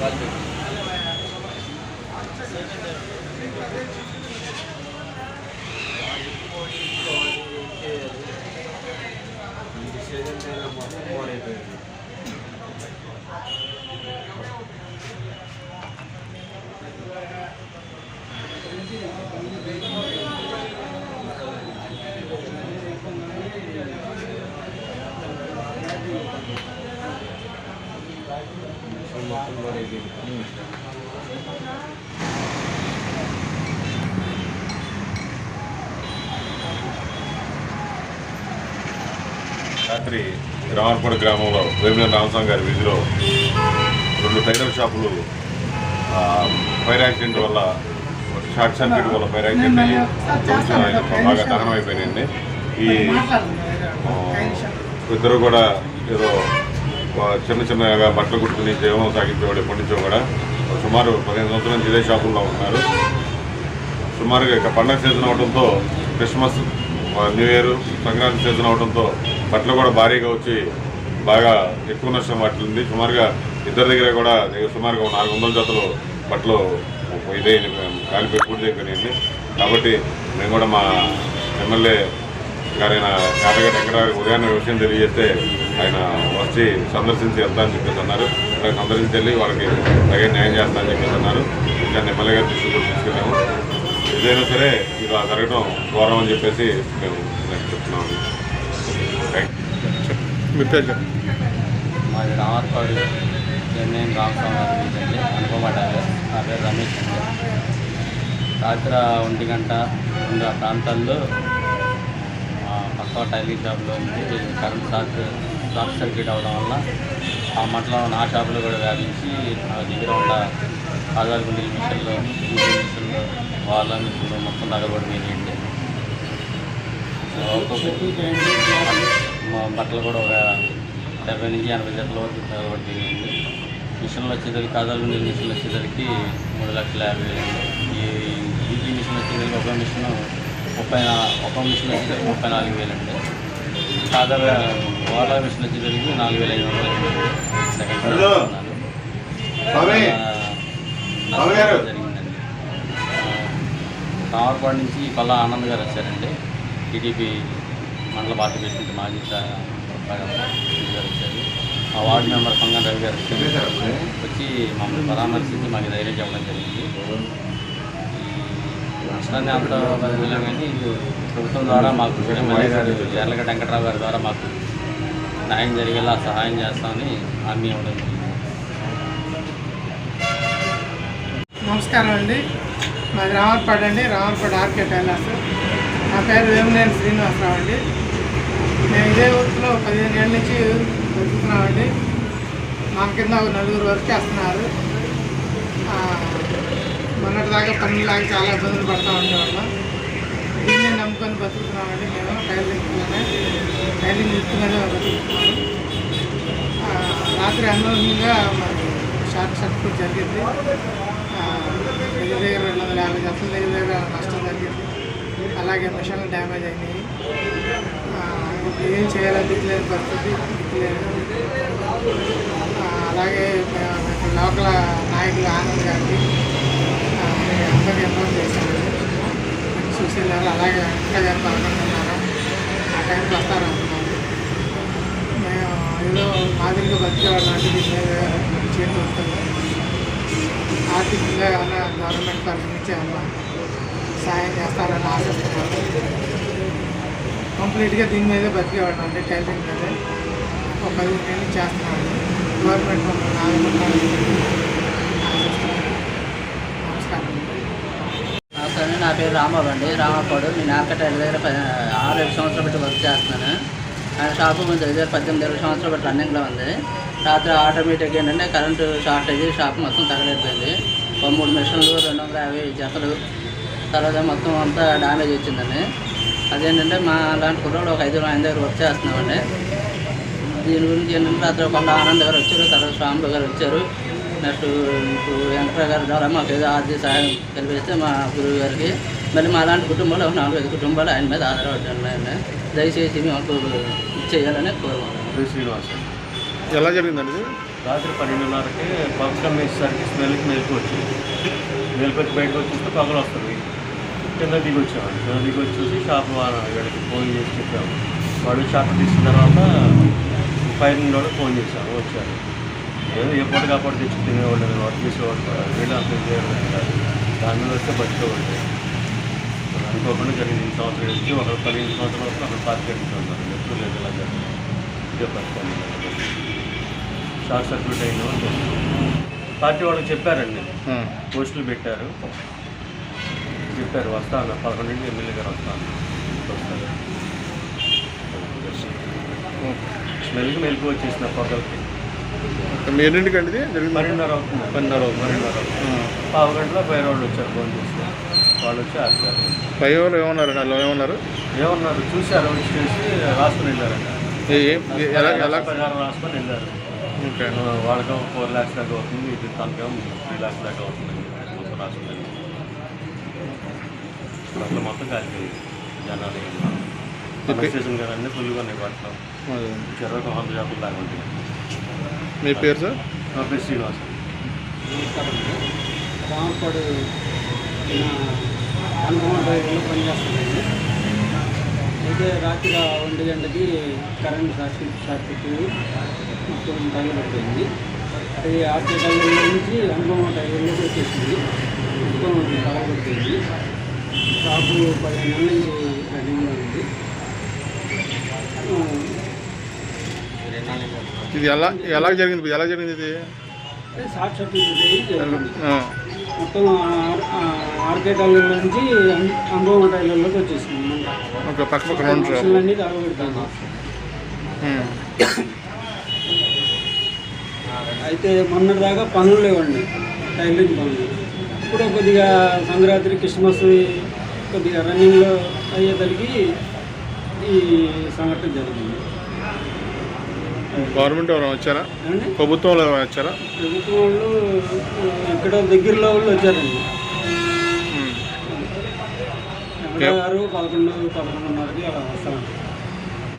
Wallpaper రాత్రి రామర్పూడి గ్రామంలో వేమిన రామస్వామి గారి వీధిలో రెండు టైలర్ షాపులు ఫైర్ యాక్సిడెంట్ వల్ల షార్ట్ సర్క్యూట్ వల్ల ఫైర్ యాక్సిడెంట్ అయ్యి బాగా దహనం అయిపోయింది ఈ ఇద్దరు కూడా ఏదో చిన్న చిన్నగా బట్టలు కుట్టుకుని జీవనం సాగించేవాడు ఎప్పటి నుంచో కూడా. సుమారు పదిహేను సంవత్సరాల నుంచి ఇదే షాపుల్లో ఉన్నారు. సుమారుగా ఇక పండగ సీజన్ అవడంతో Christmas new year Sankranti season అవడంతో బట్టలు కూడా భారీగా వచ్చి బాగా ఎక్కువ నష్టం పట్టింది సుమారుగా ఇద్దరి దగ్గర కూడా సుమారుగా నాలుగు వందల జతలు బట్టలు ఇదే కాలిపోయి పూర్తి అయిపోయినాయండి. కాబట్టి మేము కూడా మా ఎమ్మెల్యే గారైన యాదగడ్డ వెంకటరావు ఉదయాన్నే విషయం తెలియజేస్తే ఆయన వచ్చి సందర్శించి వెళ్తా అని చెప్పేసి అన్నారు. సందర్శించి వెళ్ళి వాళ్ళకి తగిన న్యాయం చేస్తానని చెప్పేసి అన్నారు. ఇంకా ఎమ్మెల్యే గారు తీసుకుని తీసుకెళ్ళాము. ఏదైనా సరే ఇలా జరగడం ఘోరం అని చెప్పేసి మేము నేను చెప్తున్నాము మీ పేరు చెప్పండి. మాది రామర్పాడు చెన్నైన్ రామస్వామి గారి వీధి అండి అనుకోబడ్డారు నా పేరు రమేష్ అండి. రాత్రి ఒంటి గంట రెండు ఆ ప్రాంతాల్లో ఆ పక్క టైలింగ్ షాప్లో ఉంది కరెంట్ షార్ట్ షార్ట్ సర్క్యూట్ అవడం వల్ల ఆ మంటలో నా షాపులో కూడా వ్యాపించి నా దగ్గర ఉన్న ఆధార్ గుండెల మిషన్లు మిషన్లు వాళ్ళ మిషన్లు మొత్తం తగలబడిపోయినాయండి మా బట్టలు కూడా ఒక డెబ్బై నుంచి ఎనభై జతల వరకు తగలబడిపోయింది మిషన్లు వచ్చేసరికి కాదాలు ఉండే మిషన్లు వచ్చేసరికి మూడు లక్షల యాభై వేలు. ఈ ఈజీ మిషన్ వచ్చేసరికి ఒక మిషన్ ముప్పై ఒక మిషన్ వచ్చేసరికి ముప్పై నాలుగు వేలు అండి సాధారణ ఓలా మిషన్ వచ్చేసరికి నాలుగు వేల ఐదు వందలు. Second hello. స్వామి. నుంచి పల్లా ఆనంద్ గారు వచ్చారండి. టీడీపీ మండల పార్టీ ప్రెసిడెంట్ మాజీ గారు వచ్చారు. మా వార్డు మెంబర్ పంగన్ రవి గారు వచ్చి మమ్మల్ని పరామర్శించి మాకు ధైర్యం చెప్పడం జరిగింది. నష్టాన్ని అంత బదిలీలో కానీ ప్రభుత్వం ద్వారా మాకు గారు ఎర్లగడ్డ వెంకట్రావు గారి ద్వారా మాకు న్యాయం జరిగేలా సహాయం చేస్తామని హామీ ఇవ్వడం నమస్కారం అండి. మాది రామర్పాడు అండి రామర్పాడు ఆర్కే టైలర్స్. నా పేరు వేమనేని శ్రీనివాసరావు అండి. మేము ఇదే ఊరిలో పదిహేను ఏళ్ళ నుంచి బతుకుతున్నామండి మా కింద ఒక నలుగురు వర్క్ చేస్తున్నారు. ఆ, మొన్నటిదాకా పనులాగా చాలా ఇబ్బందులు పడుతూ ఉండేవాళ్ళం. దీన్ని నమ్ముకొని బతుకుతున్నామండి మేము టైలింగ్లోనే టైలింగ్ వృత్తి మీద బతుకుతున్నాము. రాత్రి అనూహ్యంగా మాకు షార్ట్ సర్క్యూట్ జరిగింది. దగ్గర దగ్గర రెండు వందల యాభై జతల దగ్గర దగ్గర నష్టం జరిగింది. అలాగే మిషన్లు డ్యామేజ్ అయినాయి. ఏం చేయాలో దిక్కులేని పరిస్థితి దిక్కులేదు అలాగే లోకల లోకల్ నాయకులు ఆనంద్ గారికి అందరికీ ఇన్ఫార్మ్ చేశారు సుశీల్ గారు అలాగే వెంకట గారు పాల్గొంటున్నారు ఆ టైంకి వస్తారు అనుకున్నాము మేము ఏదో మాదిరిగా బతికేవాళ్ళం అంటే దీని మీద చేతి వస్తుంది ఆర్థికంగా ఏమైనా గవర్నమెంట్ తరఫు నుంచి ఏమన్నా సాయం చేస్తారని ఆశిస్తున్నాను కంప్లీట్గా దీని మీదే బతికేవాడు అంటే టైలరింగ్ మీదే ఒక పదిహేను నెలలు చేస్తున్నాను గవర్నమెంట్ మమ్మల్ని ఆదుకుంటారని ఆశిస్తున్నాను నమస్కారం నమస్కారం నా పేరు రాంబాబు అండి. రామపాడు నేను ఆర్కటైల్ దగ్గర ఆరు ఏడు సంవత్సరాల బట్టి వర్క్ చేస్తున్నాను. ఆ షాపు కొంచెం రెండు వేల పద్దెనిమిది ఇరవై సంవత్సరాలు బట్టి రన్నింగ్లో ఉంది. రాత్రి ఆటోమేటిక్ ఏంటంటే కరెంటు షార్ట్ అయ్యి షాప్ మొత్తం తగలైపోయింది ఒక మూడు మిషన్లు రెండు వందల యాభై జతలు. తర్వాత మొత్తం అంతా డ్యామేజ్ వచ్చిందండి. అదేంటంటే మా లాంటి కుర్రోడు ఒక ఐదు ఆయన దగ్గర వర్క్ చేస్తున్నామండి. దీని గురించి ఏంటంటే రాత్రి కొండ ఆనంద్ గారు వచ్చారు తర్వాత స్వామి గారు వచ్చారు. నెక్స్ట్ ఇప్పుడు వెంకట గారి ద్వారా మాకు ఏదో ఆర్థిక సహాయం కల్పిస్తే మా గురువు గారికి. మళ్ళీ మా లాంటి కుటుంబాలు ఒక నాలుగు ఐదు కుటుంబాలు ఆయన మీద ఆధారపడి ఉన్నాయండి. దయచేసి మాకు చేయాలని కోరుకుంటున్నాను. శ్రీనివాస్. ఎలా జరిగిందండి రాత్రి పన్నెండున్నరకి పక్షం వేసేసరికి స్మెల్కి మెలకు వచ్చింది మెలకు బయటకు వచ్చేస్తే పగలు వస్తుంది. కింద దిగి వచ్చామండి కింద దిగి వచ్చేసి షాప్ ఇక్కడికి ఫోన్ చేసి చెప్పాము వాడు షాప్ తీసిన తర్వాత ఫైర్ కూడా ఫోన్ చేశాను వచ్చారు. ఏదో ఎప్పటికి అప్పుడు తెచ్చి తినేవాళ్ళు వర్క్ చేసేవాళ్ళు వీళ్ళు అంత చేయడం దాని మీద వస్తే బతికేవాళ్ళు. అనుకోకుండా జరిగింది ఈ సంవత్సరం నుంచి. ఒక పదిహేను సంవత్సరాల వరకు అక్కడ పార్టీ కట్టుకుంటున్నారు ఎప్పుడు లేదు ఇలా జరిగింది ఇదే పరిస్థితి షార్ట్ సర్క్యూట్ అయిన వాళ్ళు పార్టీ వాళ్ళకి చెప్పారండి. పోస్టులు పెట్టారు. చెప్పారు వస్తా అన్న పదకొండింటికి ఎమ్మెల్యే గారు వస్తాను. స్మెల్కి మెలకు వచ్చేసిన పొగలకి. మీ ఎన్నింటికి అండి ఇది? జరిగింది పన్నెండున్నర అవుతుంది. పన్నెండున్నర అవుతుంది. పన్నెండున్నర. పావు గంటలో పై వాళ్ళు వచ్చారు ఫోన్ చేస్తే. వాళ్ళు వచ్చి ఆపారు పై వాళ్ళు ఏమన్నారు? వాళ్ళు ఏమన్నారు? ఏమన్నారు? చూశారు వచ్చి చేసి రాసుకుని వెళ్ళారంట. ఎలా ఎలా? పరిహారం రాసుకొని వెళ్ళారు. వాళ్ళకేమో ఫోర్ ల్యాక్స్ దాకా అవుతుంది ఇది తనకేమో త్రీ ల్యాక్స్ దాకా అవుతుంది మొత్తం రాసుకుని. అట్లా మొత్తం కాలిపోయింది జనాలు స్టేషన్ గారు అన్నీ ఫుల్గా ఉన్నాయి వాటిలో అదే. చెరకు వంద చేపలు దాకా ఉంటాయి. మీ పేరు సార్? నా పేరు శ్రీనివాస్. అనుకున్న డ్రైవర్లో పనిచేస్తున్నాను అయితే రాత్రి ఒంటి గంటకి కరెంట్ షార్ట్ షార్ట్ మొత్తం తగలబడిపోయింది అది ఆర్టీ టైర్ నుంచి అనుభవం టైర్లోకి వచ్చేసింది. మొత్తం తగలబడిపోయింది షాపు పదిహేను నెలల నుంచి రన్నింగ్లో ఉంది ఇది ఎలా ఎలా జరిగింది? ఎలా జరిగింది ఇది? షార్ట్ సర్క్యూట్ జరిగింది. మొత్తం ఆర్కే టైలర్ నుంచి అనుభవం టైలర్లోకి వచ్చేసింది. ఓకే పక్క పక్కన మనుషులన్నీ తగలబెడతాను ఉమ్. అయితే మొన్నటిదాకా పనులు లేవండి టైలరింగ్ పనులు. ఇప్పుడు కొద్దిగా సంక్రాంతి క్రిస్మస్ కొద్దిగా రన్నింగ్లో అయ్యేసరికి ఈ సంఘటన జరిగింది గవర్నమెంట్ ఎవరైనా వచ్చారా? ప్రభుత్వంలో ఎవరైనా వచ్చారా? ప్రభుత్వం వాళ్ళు ఇక్కడ దగ్గరలో వాళ్ళు వచ్చారండి. పదకొండు పదకొండున్నరకి అలా వస్తారండి.